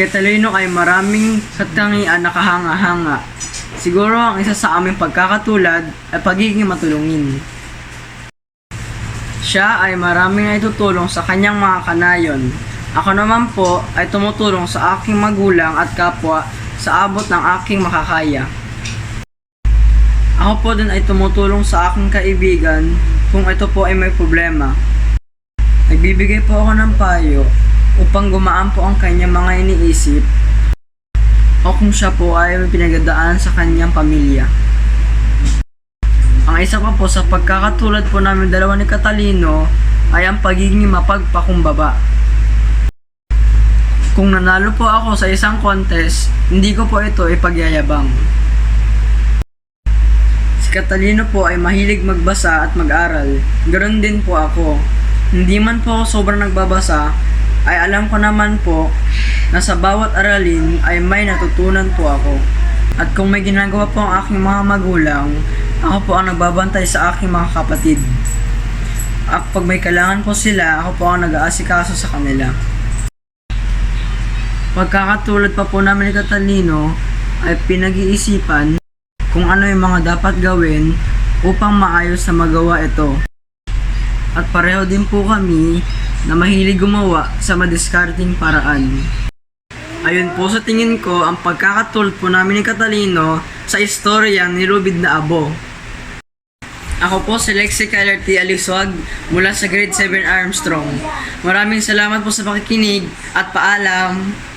Catalino ay maraming katangian na kahanga-hanga. Siguro ang isa sa aming pagkakatulad ay pagiging matulungin. Siya ay maraming naitutulong sa kanyang mga kanayon. Ako naman po ay tumutulong sa aking magulang at kapwa sa abot ng aking makakaya. Ako po din ay tumutulong sa aking kaibigan kung ito po ay may problema. Nagbibigay po ako ng payo upang gumaan po ang kanyang mga iniisip o kung siya po ay may pinagdadaan sa kanyang pamilya. Ang isa pa po sa pagkakatulad po namin dalawa ni Catalino ay ang pagiging mapagpakumbaba. Kung nanalo po ako sa isang contest, hindi ko po ito ipagyayabang. Si Catalino po ay mahilig magbasa at mag-aral. Ganon din po ako. Hindi man po ako sobrang nagbabasa, ay alam ko naman po na sa bawat aralin ay may natutunan po ako. At kung may ginagawa po ang aking mga magulang, ako po ang nagbabantay sa aking mga kapatid. At pag may kailangan po sila, ako po ang nag-aasikaso sa kanila. Pagkakatulad pa po namin ni Catalino, ay pinag-iisipan kung ano yung mga dapat gawin upang maayos na magawa ito. At pareho din po kami na mahilig gumawa sa madiscarding paraan. Ayun po sa tingin ko ang pagkakatulad po namin ni Catalino sa istorya ni Rubid na Abo. Ako po si Lexi Keller T. Aliswag mula sa Grade 7 Armstrong. Maraming salamat po sa pakikinig at paalam!